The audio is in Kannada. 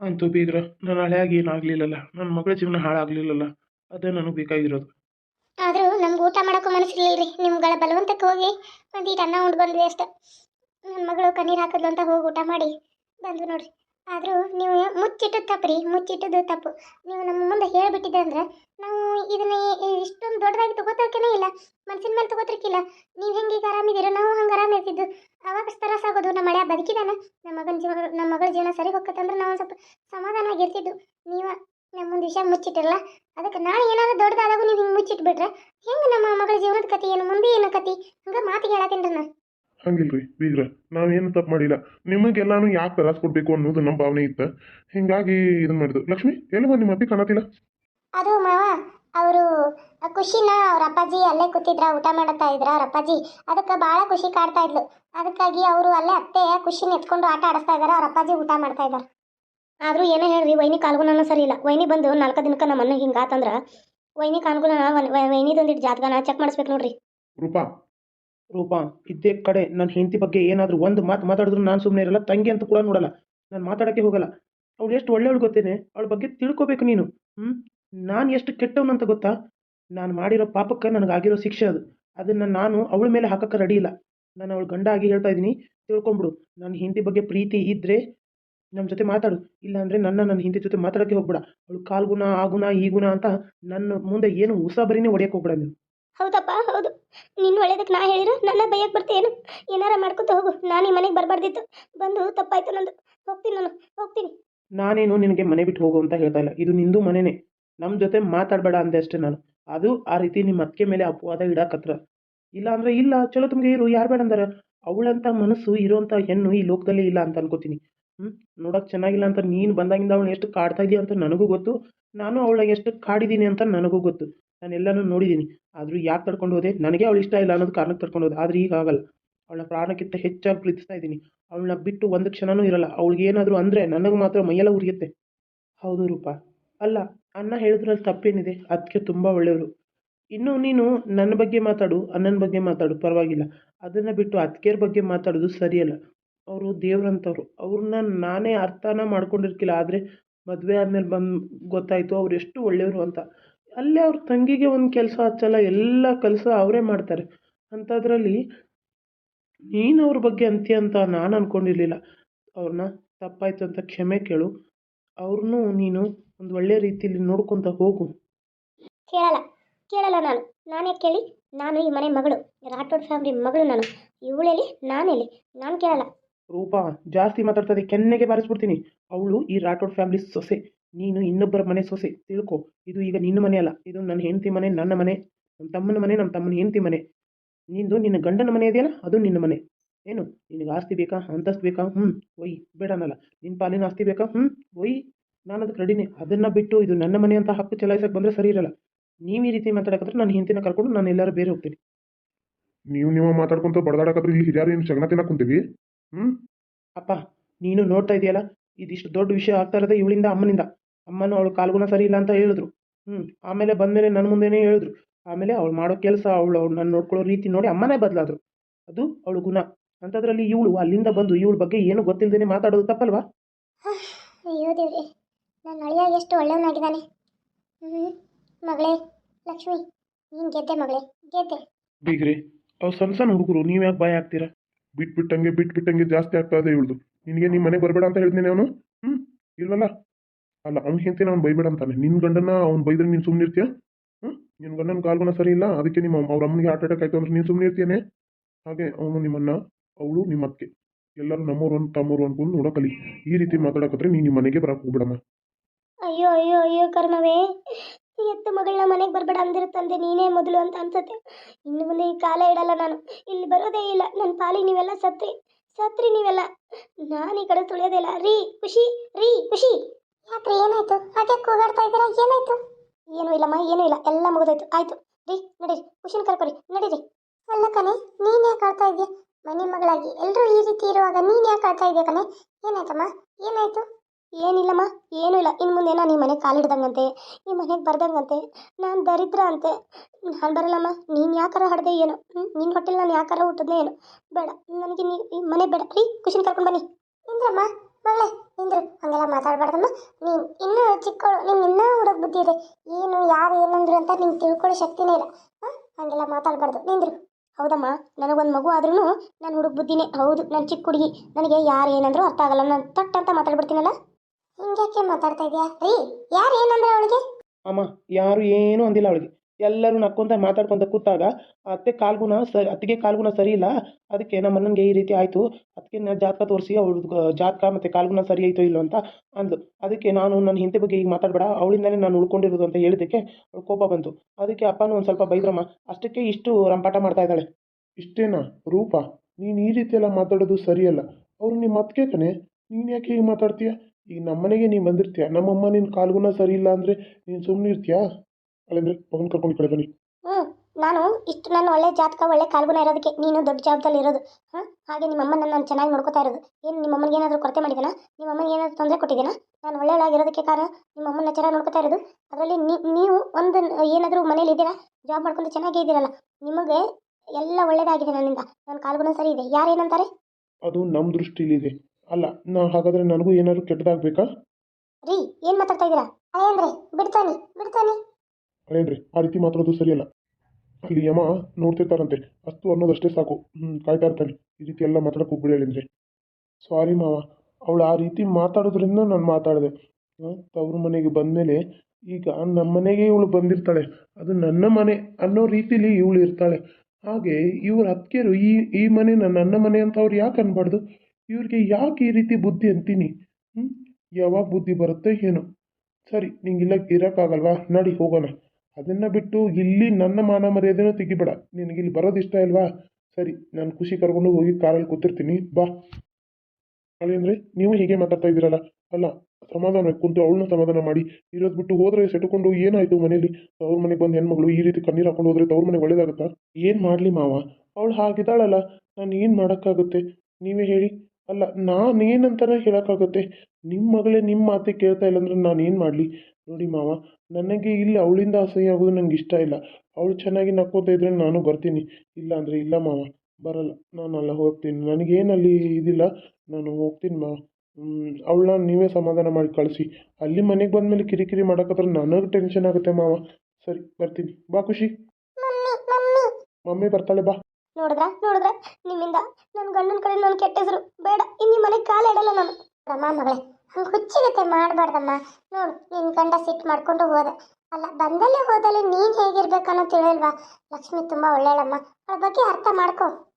ಅಂತೂ ಬೀಗ್ರ ನನ್ನ ಹಳೆಯಾಗಿ ಏನಾಗ್ಲಿಲ್ಲಲ್ಲ. ನನ್ನ ಮಗಳ ಜೀವನ ಹಾಳಾಗ್ಲಿಲ್ಲಲ್ಲ. ಅದೇ ನನಗೆ ಬೇಕಾಗಿರೋದು. ಆದರೂ ನಮ್ಗೆ ಊಟ ಮಾಡೋಕ್ಕೂ ರೀ ನಿಮ್ಗಳ ಬಲವಂತಕ್ಕೆ ಹೋಗಿ ಒಂದೀಟ್ ಅನ್ನ ಉಂಡು ಬಂದ್ವಿ ಅಷ್ಟೆ. ನನ್ನ ಮಗಳು ಕಣ್ಣೀರು ಹಾಕಿದ್ಲು ಅಂತ ಹೋಗಿ ಊಟ ಮಾಡಿ ಬಂದ್ವಿ ನೋಡ್ರಿ. ಆದರೂ ನೀವು ಮುಚ್ಚಿಟ್ಟದ್ದು ತಪ್ಪು ರೀ ಮುಚ್ಚಿಟ್ಟದ್ದು ತಪ್ಪು. ನೀವು ನಮ್ಮ ಮುಂದೆ ಹೇಳಿಬಿಟ್ಟಿದ್ದೆ ಅಂದ್ರೆ ನಾವು ಇದನ್ನ ಇಷ್ಟೊಂದು ದೊಡ್ಡದಾಗಿ ತಗೋತಕ್ಕೇ ಇಲ್ಲ ಮನ್ಸಿನ ಮೇಲೆ ತಗೋತಿರ್ಕಿಲ್ಲ. ನೀವು ಹೆಂಗೆ ಈಗ ಆರಾಮಿದ್ದೀರೋ ನಾವು ಹಂಗೆ ಆರಾಮಿರ್ತಿದ್ದು ಅವಾಗ ತರಸ ಆಗೋದು ನಮ್ಮ ಮಳೆ ಬದುಕಿದಾನ. ನಮ್ಮ ಮಗನ ಜೀವ, ನಮ್ಮ ಮಗಳ ಜೀವನ ಸರಿ ಹೋಗ್ತಂದ್ರೆ ನಾವು ಸ್ವಲ್ಪ ಸಮಾಧಾನವಾಗಿರ್ತಿದ್ದು ನೀವು ನಮ್ಮ ಮುಂದೆ ವಿಷಯ ಮುಚ್ಚಿಟ್ಟಿರಲ್ಲ ಅದಕ್ಕೆ ನಾಳೆ ಏನಾದರೂ ದೊಡ್ಡದಾದಾಗೂ ನೀವು ಹಿಂಗೆ ಮುಚ್ಚಿಟ್ಬಿಟ್ರೆ ಹೆಂಗೆ ನಮ್ಮ ಮಗಳ ಜೀವನದ ಕತೆ ಏನು, ಮುಂದೆ ಏನು ಕತೆ ಹಂಗೆ ಮಾತಿಗೆ ಹೇಳತ್ತೀನಿ ನಾನು ಹಂಗಿಲ್ರಿ ಬೀಗ್ರ ನಾವೇನು ತಪ್ಪು ಮಾಡಿಲ್ಲ. ನಿಮಗೆಲ್ಲಾನು ಯಾಕೆ ತರಾಸ್ ಕೊಡ್ಬೇಕು ಅನ್ನೋದು ನಮ್ಮ ಭಾವನೆ ಇತ್ತು. ಹಿಂಗಾಗಿ ಇದನ್ನ ಮಾಡಿದ್ರು ಲಕ್ಷ್ಮಿ ಎಲ್ಲವ ನಿಮ್ಮ ಅಪ್ಪಿ ಕಾಣತಿಲ್ಲ ಅದು ಮಾವ ಅವರು ಖುಷಿನ ಅವ್ರ ಅಪ್ಪಾಜಿ ಅಲ್ಲೇ ಕೂತಿದ್ರ ಊಟ ಮಾಡುತ್ತಾ ಇದ್ರ ಅವ್ರ ಅಪ್ಪಾಜಿ. ಅದಕ್ಕೆ ಭಾಳ ಖುಷಿ ಕಾಡ್ತಾ ಇದ್ಲು. ಅದಕ್ಕಾಗಿ ಅವರು ಅಲ್ಲೇ ಅತ್ತೆ ಖುಷಿನ ಎತ್ಕೊಂಡು ಆಟ ಆಡಿಸ್ತಾ ಇದ್ದಾರೆ ಅವ್ರ ಅಪ್ಪಾಜಿ ಊಟ ಮಾಡ್ತಾ ಇದ್ದಾರೆ ಆದರೂ ಏನೇ ಹೇಳ್ರಿ ವೈನಿ ಕಾಲ್ಗುಣ ಸರಿ ಇಲ್ಲ. ವೈನಿ ಬಂದು ನಾಲ್ಕು ದಿನಕ್ಕೆ ನಮ್ಮ ಅನ್ನ ಹಿಂಗೆ ಆತಂದ್ರೆ ವೈನಿ ಕಾಲ್ಗುಣ ವೈನಿದೊಂದಿಟ್ಟು ಜಾತಕನ ಚೆಕ್ ಮಾಡಿಸ್ಬೇಕು ನೋಡ್ರಿ. ರೂಪಾ ರೂಪಾ, ಇದ್ದೇ ಕಡೆ ನನ್ನ ಹೆಂಡತಿ ಬಗ್ಗೆ ಏನಾದರೂ ಒಂದು ಮಾತು ಮಾತಾಡಿದ್ರು ನಾನು ಸುಮ್ಮನೆ ಇರಲ್ಲ, ತಂಗಿ ಅಂತ ಕೂಡ ನೋಡಲ್ಲ. ನಾನು ಮಾತಾಡೋಕ್ಕೆ ಹೋಗಲ್ಲ. ಅವಳು ಎಷ್ಟು ಒಳ್ಳೆಯವಳು ಗೊತ್ತೇನೆ? ಅವಳ ಬಗ್ಗೆ ತಿಳ್ಕೊಬೇಕು ನೀನು. ಹ್ಞೂ ನಾನು ಎಷ್ಟು ಕೆಟ್ಟವನು ಅಂತ ಗೊತ್ತಾ? ನಾನು ಮಾಡಿರೋ ಪಾಪಕ್ಕೆ ನನಗಾಗಿರೋ ಶಿಕ್ಷೆ ಅದು. ಅದನ್ನು ನಾನು ಅವಳ ಮೇಲೆ ಹಾಕಕ್ಕೆ ರೆಡಿ ಇಲ್ಲ. ನಾನು ಅವಳು ಗಂಡ ಆಗಿ ಹೇಳ್ತಾ ಇದ್ದೀನಿ, ತಿಳ್ಕೊಂಬಿಡು. ನನ್ನ ಹಿಂದಿ ಬಗ್ಗೆ ಪ್ರೀತಿ ಇದ್ದರೆ ನಮ್ಮ ಜೊತೆ ಮಾತಾಡು. ಇಲ್ಲಾಂದರೆ ನನ್ನ ನನ್ನ ಹಿಂದಿ ಜೊತೆ ಮಾತಾಡೋಕ್ಕೆ ಹೋಗ್ಬೇಡ. ಅವಳು ಕಾಲ್ಗುಣ ಆ ಗುಣ ಈ ಗುಣ ಅಂತ ನನ್ನ ಮುಂದೆ ಏನು ಉಸಾಬರಿನೇ ಹೊಡೆಯಕ್ಕೆ ಹೋಗ್ಬೇಡ ನೀನು. ಹೌದಪ್ಪ, ಹೌದು. ನಿನ್ನ ಒಳ್ಳೇದಕ್ಕೆ ನಾ ಹೇಳಿರ ನನ್ನ ಬೈಯಕ್ಕೆ ಏನು? ಏನಾರ ಮಾಡ್ಕೊತ ಹೋಗು. ನಾನು ಈ ಮನೆಗೆ ಬರಬಾರ್ದಿತ್ತು. ಬಂದು ತಪ್ಪಾಯ್ತು ನಂದು. ಹೋಗ್ತೀನಿ ನಾನು. ಹೋಗ್ತೀನಿ. ನಾನೇನು ನಿನಗೆ ಮನೆ ಬಿಟ್ಟು ಹೋಗು ಅಂತ ಹೇಳ್ತಾ ಇಲ್ಲ. ಇದು ನಿಂದು ಮನೆನೇ. ನಮ್ಮ ಜೊತೆ ಮಾತಾಡಬೇಡ ಅಂದೆ ಅಷ್ಟೇ ನಾನು. ಅದು ಆ ರೀತಿ ನಿಮ್ಮ ಅತ್ತಿಗೆ ಮೇಲೆ ಅಪವಾದ ಇಡಾಕತ್ರ. ಇಲ್ಲ ಅಂದರೆ ಇಲ್ಲ, ಚಲೋ ತಮಗೆ ಇರು. ಯಾರು ಬೇಡ ಅಂದಾರ? ಅವಳಂತ ಮನಸ್ಸು ಇರೋಂಥ ಹೆಣ್ಣು ಈ ಲೋಕದಲ್ಲಿ ಇಲ್ಲ ಅಂತ ಅನ್ಕೋತೀನಿ. ಹ್ಞೂ ನೋಡೋಕೆ ಚೆನ್ನಾಗಿಲ್ಲ ಅಂತ ನೀನು ಬಂದಾಗಿಂದ ಅವಳು ಎಷ್ಟು ಕಾಡ್ತಾ ಇದೀಯ ಅಂತ ನನಗೂ ಗೊತ್ತು. ನಾನು ಅವಳ ಎಷ್ಟು ಕಾಡಿದ್ದೀನಿ ಅಂತ ನನಗೂ ಗೊತ್ತು. ನಾನು ಎಲ್ಲನೂ ನೋಡಿದ್ದೀನಿ ಆದರೂ ಯಾಕೆ ತಡ್ಕೊಂಡು ಹೋದೆ? ನನಗೆ ಅವಳು ಇಷ್ಟ ಇಲ್ಲ ಅನ್ನೋದು ಕಾರಣಕ್ಕೆ ತಡ್ಕೊಂಡು ಹೋದೆ. ಆದರೆ ಈಗ ಆಗಲ್ಲ. ಅವಳ ಪ್ರಾಣಕ್ಕಿಂತ ಹೆಚ್ಚಾಗಿ ಪ್ರೀತಿಸ್ತಾ ಇದ್ದೀನಿ ಅವಳನ್ನ ಬಿಟ್ಟು ಒಂದು ಕ್ಷಣವೂ ಇರಲ್ಲ. ಅವಳಿಗೆ ಏನಾದರೂ ಅಂದರೆ ನನಗೆ ಮಾತ್ರ ಮೈಯೆಲ್ಲ ಉರಿಯುತ್ತೆ. ಹೌದು ರೂಪ. ಅಲ್ಲ, ಅಣ್ಣ ಹೇಳಿದ್ರಲ್ಲಿ ತಪ್ಪೇನಿದೆ? ಅದಕ್ಕೆ ತುಂಬ ಒಳ್ಳೆಯವರು. ಇನ್ನು ನೀನು ನನ್ನ ಬಗ್ಗೆ ಮಾತಾಡು, ಅಣ್ಣನ ಬಗ್ಗೆ ಮಾತಾಡು. ಪರವಾಗಿಲ್ಲ. ಅದನ್ನು ಬಿಟ್ಟು ಅದಕ್ಕೇರ ಬಗ್ಗೆ ಮಾತಾಡೋದು ಸರಿಯಲ್ಲ. ಅವರು ದೇವ್ರಂಥವ್ರು ಅವ್ರನ್ನ ನಾನೇ ಅರ್ಥನ ಮಾಡ್ಕೊಂಡಿರ್ತಿಲ್ಲ ಆದರೆ ಮದುವೆ ಆದಮೇಲೆ ಬಂದು ಗೊತ್ತಾಯಿತು. ಅವ್ರು ಎಷ್ಟು ಒಳ್ಳೆಯವರು ಅಂತ. ಅಲ್ಲೇ ಅವ್ರ ತಂಗಿಗೆ ಒಂದು ಕೆಲಸ ಹಚ್ಚಲ್ಲ ಎಲ್ಲ ಕೆಲಸ ಅವರೇ ಮಾಡ್ತಾರೆ. ಅಂಥದ್ರಲ್ಲಿ ನೀನು ಅವ್ರ ಬಗ್ಗೆ ಅಂತೀಯ ಅಂತ ನಾನು ಅಂದ್ಕೊಂಡಿರಲಿಲ್ಲ ಅವ್ರನ್ನ ತಪ್ಪಾಯ್ತು ಅಂತ ಕ್ಷಮೆ ಕೇಳು. ಅವ್ರನ್ನೂ ನೀನು ಒಂದು ಒಳ್ಳೆ ರೀತಿಯಲ್ಲಿ ನೋಡ್ಕೊತ ಹೋಗು. ಕೇಳಲ್ಲ ಕೇಳಲ್ಲ ನಾನು. ನಾನೇ ಕೇಳಿ? ನಾನು ಈ ಮನೆ ಮಗಳು ರಾಠೋಡ್ ಫ್ಯಾಮಿಲಿ ಮಗಳು ನಾನು. ಇವಳೆಲ್ಲಿ ನಾನೆಲ್ಲಿ ನಾನು ಕೇಳಲ್ಲ. ರೂಪ ಜಾಸ್ತಿ ಮಾತಾಡ್ತದೆ ಕೆನ್ನೆಗೆ ಬಾರಿಸ್ಬಿಡ್ತೀನಿ. ಅವಳು ಈ ರಾಠೋಡ್ ಫ್ಯಾಮಿಲಿ ಸೊಸೆ. ನೀನು ಇನ್ನೊಬ್ಬರ ಮನೆ ಸೊಸೆ ತಿಳ್ಕೊ. ಇದು ಈಗ ನಿನ್ನ ಮನೆ ಅಲ್ಲ. ಇದು ನನ್ನ ಹೆಂಡತಿ ಮನೆ ನನ್ನ ಮನೆ. ನಮ್ಮ ತಮ್ಮನ ಮನೆ ನಮ್ಮ ತಮ್ಮನ ಹೆಂಡತಿ ಮನೆ. ನಿಂದು ನಿನ್ನ ಗಂಡನ ಮನೆ ಇದೆಯಲ್ಲ ಅದು ನಿನ್ನ ಮನೆ. ಏನು? ನಿನಗೆ ಆಸ್ತಿ ಬೇಕಾ? ಅಂತಸ್ತು ಬೇಕಾ? ಹ್ಞೂ ಒಯ್ ಬೇಡನಲ್ಲ ನಿನ್ನ ಪಾಲಿನ ಆಸ್ತಿ ಬೇಕಾ? ಹ್ಞೂ ಒಯ್ ನಾನು ಅದಕ್ಕೆ ರೆಡಿನೇ ಅದನ್ನು ಬಿಟ್ಟು ಇದು ನನ್ನ ಮನೆ ಅಂತ ಹಕ್ಕು ಚಲಾಯಿಸಕ್ಕೆ ಬಂದರೆ ಸರಿ ಇರಲ್ಲ. ನೀವು ಈ ರೀತಿ ಮಾತಾಡಕತ್ರ ನಾನು ಹಿಂದಿನ ಕರ್ಕೊಂಡು ನಾನು ಎಲ್ಲರೂ ಬೇರೆ ಹೋಗ್ತೀನಿ. ನೀವು ನೀವು ಮಾತಾಡ್ಕೊಂತ ಬಡದಾಡಕತ್ರಿ. ಇಲ್ಲಿ ಹಿರಿಯರು ನಿಮ್ಮ ಶಗನ ಕುಂತೀವಿ. ಹ್ಞೂ ಅಪ್ಪ ನೀನು ನೋಡ್ತಾ ಇದೆಯಲ್ಲ? ಇದಿಷ್ಟು ದೊಡ್ಡ ವಿಷಯ ಆಗ್ತಾ ಇರೋದೇ ಇವಳಿಂದ ಅಮ್ಮನಿಂದ. ಅಮ್ಮನೂ ಅವಳು ಕಾಲ್ಗುಣ ಸರಿ ಇಲ್ಲ ಅಂತ ಹೇಳಿದ್ರು. ಹ್ಞೂ ಆಮೇಲೆ ಬಂದಮೇಲೆ ನನ್ನ ಮುಂದೆನೇ ಹೇಳಿದ್ರು. ಆಮೇಲೆ ಅವಳು ಮಾಡೋ ಕೆಲಸ ಅವಳು ಅವ್ಳು ನಾನು ನೋಡ್ಕೊಳ್ಳೋ ರೀತಿ ನೋಡಿ ಅಮ್ಮನೇ ಬದಲಾದ್ರು. ಅದು ಅವಳು ಗುಣ. ಅಂಥದ್ರಲ್ಲಿ ಇವಳು ಅಲ್ಲಿಂದ ಬಂದು ಇವಳ ಬಗ್ಗೆ ಏನು ಗೊತ್ತಿಲ್ಲದೇ ಮಾತಾಡೋದು ತಪ್ಪಲ್ವಾ? ಅಯ್ಯೋ ದೇವ್ರೆ. ನನ್ನ ಅಳಿಯ ಎಷ್ಟು ಒಳ್ಳೆಯವನಾಗಿದ್ದಾನೆ. ಹ್ಞೂ ಮಗಳೇ ಲಕ್ಷ್ಮಿ ನೀನು ಗೆದ್ದೆ ಮಗಳೇ ಗೆದ್ದೆ. ಬೀಗ್ರಿ ಅವ್ರು ಸಣ್ಣ ಸಣ್ಣ ಹುಡುಗರು ನೀವು ಯಾಕೆ ಭಯ ಆಗ್ತೀರಾ ಬಿಟ್ಬಿಟ್ಟಂಗೆ ಬಿಟ್ಬಿಟ್ಟಂಗೆ ಬಿಟ್ ಬಿಟ್ಟಂಗೆ ಜಾಸ್ತಿ ಆಗ್ತಾ ಇದೆ ಇವಳ್ದು. ನಿನಗೆ ನಿಮ್ಮ ಮನೆಗೆ ಬರಬೇಡ ಅಂತ ಹೇಳ್ತೀನಿ ಅವನು? ಹ್ಞೂ ಇಲ್ವಲ್ಲ? ಅಲ್ಲ, ಅವ್ನ ಹೆಂಡತಿನ ಅವ್ನು ಬೈಬೇಡ ಅಂತಾನೆ. ನಿನ್ನ ಗಂಡನ ಅವ್ನು ಬೈದ್ರೆ ನೀನು ಸುಮ್ಮನೆ ಇರ್ತೀಯ? ಹ್ಮ್? ನಿನ್ನ ಗಂಡನ ಕಾಲ್ಗುಣ ಸರಿ ಇಲ್ಲ, ಅದಕ್ಕೆ ನಿಮ್ಮ ಅವ್ರ ಅಮ್ಮನಿಗೆ ಹಾರ್ಟ್ ಅಟ್ಯಾಕ್ ಆಯ್ತು ಅಂದ್ರೆ ನೀನು ಸುಮ್ಮನೆ ಇರ್ತೀಯನೆ? ಹಾಗೆ ಅವನು ನಿಮ್ಮನ್ನ, ಅವಳು ನಿಮ್ಮ ಅತ್ತೆ ಎಲ್ಲರೂ ನಮ್ಮವ್ರು ಅಂತ ತಮ್ಮವ್ರು ಅನ್ಕೊಂಡು ನೋಡಕಲಿ ಈ ರೀತಿ ಮಾತಾಡಕತ್ರೆ ನೀನು ನಿಮ್ಮ ಮನೆಗೆ ಬರಕ್ಕೆ ಹೋಗ್ಬಿಡಮ್ಮ. ಅಯ್ಯೋ ಅಯ್ಯೋ ಅಯ್ಯೋ ಕರ್ಮವೇ ಎತ್ತ ಮಗಳನ್ನ ಮನೆಗೆ ಬರಬೇಡ ಅಂದಿರೋ ತಂದೆ ನೀನೇ ಮೊದಲು ಅಂತ ಅನ್ಸತ್ತೆ. ಇನ್ನು ಮುಂದೆ ಈ ಕಾಲ ಇಡಲ್ಲ ನಾನು. ಇಲ್ಲಿ ಬರೋದೇ ಇಲ್ಲ. ನನ್ನ ಪಾಲಿ ನೀವೆಲ್ಲ ಸತ್ರಿ ಸತ್ರಿ ನೀವೆಲ್ಲ. ನಾನು ಈ ಕಡೆ ತುಳಿಯೋದೇ ಇಲ್ಲ. ರೀ, ಖುಷಿ ರೀ, ಖುಷಿ. ಯಾಕ್ರಿ ಏನಾಯ್ತು? ಹಾಗೆ ಕೂಗಾಡ್ತಾ ಇದ್ದೀರಾ? ಏನಾಯ್ತು? ಏನೂ ಇಲ್ಲಮ್ಮ, ಏನೂ ಇಲ್ಲ. ಎಲ್ಲ ಮುಗಿದೋಯ್ತು. ಆಯ್ತು. ರೀ, ನಡೀರಿ. ಖುಷಿನ ಕರ್ಕೊರಿ. ನಡೀರಿ. ಅಲ್ಲ ಕಣೆ, ನೀನು ಯಾಕೆ ಆಡ್ತಾ ಇದೆಯಾ ಮನೆ ಮಗಳಾಗಿ ಎಲ್ಲರೂ ಈ ರೀತಿ ಇರುವಾಗ ನೀನು ಯಾಕೆ ಆಡ್ತಾ ಇದೆಯಾ ಕಣೆ? ಏನಾಯ್ತಮ್ಮ? ಏನಾಯ್ತು? ಏನಿಲ್ಲಮ್ಮ, ಏನೂ ಇಲ್ಲ. ಇನ್ನು ಮುಂದೆ ನಾನು ಈ ಮನೆಗೆ ಕಾಲಿಡ್ದಂಗಂತೆ ಈ ಮನೆಗೆ ಬರ್ದಂಗಂತೆ, ನಾನು ದರಿದ್ರ ಅಂತೆ. ನಾನು ಬರಲ್ಲಮ್ಮ, ನೀನು ಯಾಕಾರ ಹಡ್ದೆ ಏನು? ನಿನ್ನ ಹೊಟ್ಟೆಲಿ ನಾನು ಯಾಕಾರ ಹುಟ್ಟದ್ನೇ ಏನು? ಬೇಡ, ನನಗೆ ನೀ, ಈ ಮನೆ ಬೇಡ. ರೀ ಖುಷಿನ ಕರ್ಕೊಂಡು ಬನ್ನಿ. ಇಂದ್ರಮ್ಮ, ಮಗಳೇ. ನಿಂದ್ರು ಹಂಗೆಲ್ಲ ಮಾತಾಡಬಾರ್ದಮ್ಮ. ನೀನು ಇನ್ನೂ ಚಿಕ್ಕವಳು ನಿಂಗೆ ಇನ್ನೂ ಹುಡುಗ ಬುದ್ಧಿ ಇದೆ. ಏನು, ಯಾರು ಏನಂದ್ರು ಅಂತ ನಿಂಗೆ ತಿಳ್ಕೊಳ್ಳೋ ಶಕ್ತಿನೇ ಇಲ್ಲ. ಹಾಂ? ಹಂಗೆಲ್ಲ ಮಾತಾಡ್ಬಾರ್ದು. ನಿಂದ್ರು. ಹೌದಮ್ಮ, ನನಗೊಂದು ಮಗು ಆದ್ರೂ ನಾನು ಹುಡುಗ ಬುದ್ಧಿನೇ ಹೌದು, ನಾನು ಚಿಕ್ಕ ಹುಡುಗಿ. ನನಗೆ ಯಾರು ಏನಂದ್ರು ಅರ್ಥ ಆಗಲ್ಲ. ನಾನು ತಟ್ ಅಂತ ಮಾತಾಡ್ಬಿಡ್ತೀನಲ್ಲ? ಹಿಂಗ್ಯಾಕೆ ಮಾತಾಡ್ತಾ ಇದೆಯಾ? ರೀ, ಯಾರು ಏನಂದ್ರೆ ಅವಳಿಗೆ? ಅಮ್ಮ, ಯಾರು ಏನೂ ಅಂದಿಲ್ಲ ಅವಳಿಗೆ. ಎಲ್ಲರೂ ನಕ್ಕೊಂತ ಮಾತಾಡ್ಕೊಂತ ಕೂತಾಗ, ಅತ್ತೆ ಕಾಲ್ಗುಣ ಸರಿ, ಅತ್ತಿಗೆ ಕಾಲ್ಗುಣ ಸರಿ ಇಲ್ಲ, ಅದಕ್ಕೆ ನಮ್ಮ ಅಣ್ಣನಿಗೆ ಈ ರೀತಿ ಆಯಿತು ಅದಕ್ಕೆ ನಾನು ಜಾತಕ ತೋರಿಸಿ ಅವ್ಳದ್ದು ಜಾತಕ ಮತ್ತು ಕಾಲ್ಗುಣ ಸರಿ ಆಯಿತೋ ಇಲ್ಲ ಅಂತ ಅಂದ್ಲು. ಅದಕ್ಕೆ ನಾನು ನನ್ನ ಹಿಂದೆ ಬಗ್ಗೆ ಈಗ ಮಾತಾಡಬೇಡ, ಅವಳಿಂದಲೇ ನಾನು ಉಳ್ಕೊಂಡಿರೋದು ಅಂತ ಹೇಳಿದ್ದಕ್ಕೆ ಅವಳು ಕೋಪ ಬಂತು. ಅದಕ್ಕೆ ಅಪ್ಪನೂ ಒಂದು ಸ್ವಲ್ಪ ಬೈದ್ರಮ್ಮ, ಅಷ್ಟಕ್ಕೆ ಇಷ್ಟು ರಂಪಾಟ ಮಾಡ್ತಾ ಇದ್ದಾಳೆ. ಇಷ್ಟೇನಾ? ರೂಪ, ನೀನು ಈ ರೀತಿ ಎಲ್ಲ ಮಾತಾಡೋದು ಸರಿಯಲ್ಲ. ಅವ್ರು ನಿಮ್ಮ ಅತ್ತಿಗೆ ತಾನೆ ನೀನು ಯಾಕೆ ಹೀಗೆ ಮಾತಾಡ್ತೀಯ? ಈಗ ನಮ್ಮನೆಗೆ ನೀನು ಬಂದಿರ್ತೀಯ, ನಮ್ಮಮ್ಮ ನಿನ್ನ ಕಾಲ್ಗುಣ ಸರಿ ಇಲ್ಲ ಅಂದರೆ ನೀನು ಸುಮ್ಮನೆ ಇರ್ತೀಯಾ ಅಲ್ಲಂದ್ರೆ ಮಗನ ಕರ್ಕೊಂಡು ಈ ಕಡೆ ಬನ್ನಿ ಹ್ಞೂ ನಾನು ಇಷ್ಟು ನನ್ನ ಒಳ್ಳೆ ಜಾತಕ ಒಳ್ಳೆ ಕಾಲ್ಗುಣ ಇರೋದಕ್ಕೆ ನೀನು ದೊಡ್ಡ ಜಾಬ್ದಲ್ಲಿ ಇರೋದು. ಹಾಂ ಹಾಗೆ ನಿಮ್ಮಮ್ಮನ ನಾನು ಚೆನ್ನಾಗಿ ನೋಡ್ಕೊತಾ ಇರೋದು. ಏನು ನಿಮ್ಮಮ್ಮನಿಗೆ ಏನಾದರೂ ಕೊರತೆ ನಿಮ್ಮ ನಿಮ್ಮಮ್ಮನಿಗೆ ಏನಾದರೂ ತೊಂದರೆ ಕೊಟ್ಟಿದ್ದೀನಾ ನಾನು ಒಳ್ಳೆಯವಳಾಗಿರೋದಕ್ಕೆ ಕಾರಣ ನಿಮ್ಮಮ್ಮನ ಚೆನ್ನಾಗಿ ನೋಡ್ಕೊತಾ ಇರೋದು. ಅದರಲ್ಲಿ ನೀವು ಒಂದು ಏನಾದರೂ ಮನೇಲಿ ಇದ್ದೀರಾ? ಜಾಬ್ ಮಾಡ್ಕೊಂಡು ಚೆನ್ನಾಗೇ ಇದ್ದೀರಲ್ಲ. ನಿಮಗೆ ಎಲ್ಲ ಒಳ್ಳೇದಾಗಿದೆ ನನ್ನಿಂದ. ನನ್ನ ಕಾಲ್ಗುಣ ಸರಿ ಇದೆ. ಯಾರು ಏನಂತಾರೆ ಅದು ನಮ್ಮ ದೃಷ್ಟಿಲಿದೆ ಅಲ್ಲ ನಾ ಹಾಗಾದರೆ ನನಗೂ ಏನಾದರೂ ಕೆಟ್ಟದಾಗಬೇಕಾ? ರೀ ಏನು ಮಾತಾಡ್ತಾ ಇದ್ದೀರಾ? ಅಯ್ಯಂದ್ರೆ ಬಿಡ್ತಾನೆ ಬಿಡ್ತಾನೆ. ಅದೇನ್ರಿ ಆ ರೀತಿ ಮಾತಾಡೋದು ಸರಿಯಲ್ಲ. ಅಲ್ಲಿ ಯಮ ನೋಡ್ತಿರ್ತಾರಂತೆ. ಅಷ್ಟು ಅನ್ನೋದಷ್ಟೇ ಸಾಕು. ಹ್ಞೂ ಕಾಯ್ತಾ ಇರ್ತಾನೆ. ಈ ರೀತಿ ಎಲ್ಲ ಮಾತಾಡಕ್ಕೆ ಹೋಗ್ಬಿಡಿ ಹೇಳಿದ್ರಿ. ಸಾರಿ ಮಾವ. ಅವಳು ಆ ರೀತಿ ಮಾತಾಡೋದ್ರಿಂದ ನಾನು ಮಾತಾಡಿದೆ. ತವ್ರ ಮನೆಗೆ ಬಂದಮೇಲೆ ಈಗ ನಮ್ಮ ಮನೆಗೆ ಇವಳು ಬಂದಿರ್ತಾಳೆ. ಅದು ನನ್ನ ಮನೆ ಅನ್ನೋ ರೀತಿಲಿ ಇವಳು ಇರ್ತಾಳೆ. ಹಾಗೆ ಇವ್ರ ಅತ್ತಿಗೆರು ಈ ಈ ಮನೆ ನನ್ನ ಮನೆ ಅಂತ ಅವ್ರು ಯಾಕೆ ಅನ್ಬಾರ್ದು? ಇವ್ರಿಗೆ ಯಾಕೆ ಈ ರೀತಿ ಬುದ್ಧಿ ಅಂತೀನಿ? ಯಾವಾಗ ಬುದ್ಧಿ ಬರುತ್ತೆ ಏನೋ. ಸರಿ, ನಿಂಗಿಲ್ಲ, ಇರೋಕ್ಕಾಗಲ್ವಾ? ನಡಿ, ಹೋಗೋಣ. ಅದನ್ನು ಬಿಟ್ಟು ಇಲ್ಲಿ ನನ್ನ ಮಾನ ಮರ್ಯಾದೆನೂ ತೆಗಿಬೇಡ ನಿನಗೆ ಇಲ್ಲಿ ಬರೋದು ಇಷ್ಟ ಇಲ್ವಾ? ಸರಿ, ನಾನು ಖುಷಿ ಕರ್ಕೊಂಡು ಹೋಗಿ ಕಾರಲ್ಲಿ ಕೂತಿರ್ತೀನಿ. ಬಾ. ಅಂದರೆ ನೀವು ಹೀಗೆ ಮಾತಾಡ್ತಾ ಇದ್ದೀರಲ್ಲ? ಅಲ್ಲ ಸಮಾಧಾನ ಕುಂತು ಅವಳನ್ನ ಸಮಾಧಾನ ಮಾಡಿ. ಇರೋದು ಬಿಟ್ಟು ಹೋದ್ರೆ ಸೆಟ್ಕೊಂಡು ಏನಾಯ್ತು ಮನೇಲಿ? ತವ್ರ ಮನೆಗೆ ಬಂದು ಹೆಣ್ಮಗಳು ಈ ರೀತಿ ಕಣ್ಣೀರು ಹಾಕೊಂಡು ಹೋದ್ರೆ ತವ್ರ ಮನೆಗೆ ಒಳ್ಳೇದಾಗುತ್ತಾ? ಏನು ಮಾಡಲಿ ಮಾವ? ಅವಳು ಹಾಗಿದ್ದಾಳಲ್ಲ. ನಾನು ಏನು ಮಾಡೋಕ್ಕಾಗುತ್ತೆ? ನೀವೇ ಹೇಳಿ. ಅಲ್ಲ ನಾನೇನಂತಾನೆ ಹೇಳೋಕ್ಕಾಗುತ್ತೆ? ನಿಮ್ಮ ಮಗಳೇ ನಿಮ್ಮ ಮಾತೆ ಕೇಳ್ತಾ ಇಲ್ಲ ಅಂದ್ರೆ ನಾನು ಏನು ಮಾಡಲಿ? ನೋಡಿ ಮಾವ ನನಗೆ ಇಲ್ಲಿ ಅವಳಿಂದ ಅಸಹ್ಯ ಆಗೋದು ನಂಗೆ ಇಷ್ಟ ಇಲ್ಲ. ಅವಳು ಚೆನ್ನಾಗಿ ನಕ್ಕೋತಾ ಇದ್ರೆ ನಾನು ಬರ್ತೀನಿ. ಇಲ್ಲ ಅಂದರೆ ಇಲ್ಲ ಮಾವ ಬರಲ್ಲ ನಾನು ಅಲ್ಲ ಹೋಗ್ತೀನಿ. ನನಗೇನಲ್ಲಿ ಇದಿಲ್ಲ ನಾನು ಹೋಗ್ತೀನಿ ಮಾವ. ಅವಳನ್ನ ನೀವೇ ಸಮಾಧಾನ ಮಾಡಿ ಕಳಿಸಿ. ಅಲ್ಲಿ ಮನೆಗೆ ಬಂದಮೇಲೆ ಕಿರಿಕಿರಿ ಮಾಡೋಕತ್ರ ನನಗೆ ಟೆನ್ಷನ್ ಆಗುತ್ತೆ ಮಾವ. ಸರಿ ಬರ್ತೀನಿ. ಬಾ ಖುಷಿ. ಮಮ್ಮಿ ಬರ್ತಾಳೆ ಬಾ. ನೋಡಿದ್ರ ನೋಡಿದ್ರ? ನಿಮ್ಮಿಂದ ನನ್ನ ಗಂಡನ ಕಡೆ ನನ್ನ ಕೆಟ್ಟ ಹೆಸರು ಬೇಡ. ಇನ್ನು ಮನೆಗೆ ಕಾಲ ಇಡಲ್ಲ ನಾನು. ಮಗಳೇ ಹಂಗೆ ಮಾಡಬಾರ್ದಮ್ಮ. ನೋಡು ನಿನ್ನ ಗಂಡ ಸಿಟ್ಟು ಮಾಡ್ಕೊಂಡು ಹೋದ. ಅಲ್ಲ, ಬಂದಲ್ಲೇ ಹೋದಲ್ಲಿ ನೀನು ಹೇಗಿರ್ಬೇಕನ್ನೋ ತಿಳಿಯಲ್ವಾ? ಲಕ್ಷ್ಮಿ ತುಂಬ ಒಳ್ಳೆಯಳಮ್ಮ ಅವಳ ಬಗ್ಗೆ ಅರ್ಥ ಮಾಡ್ಕೊ.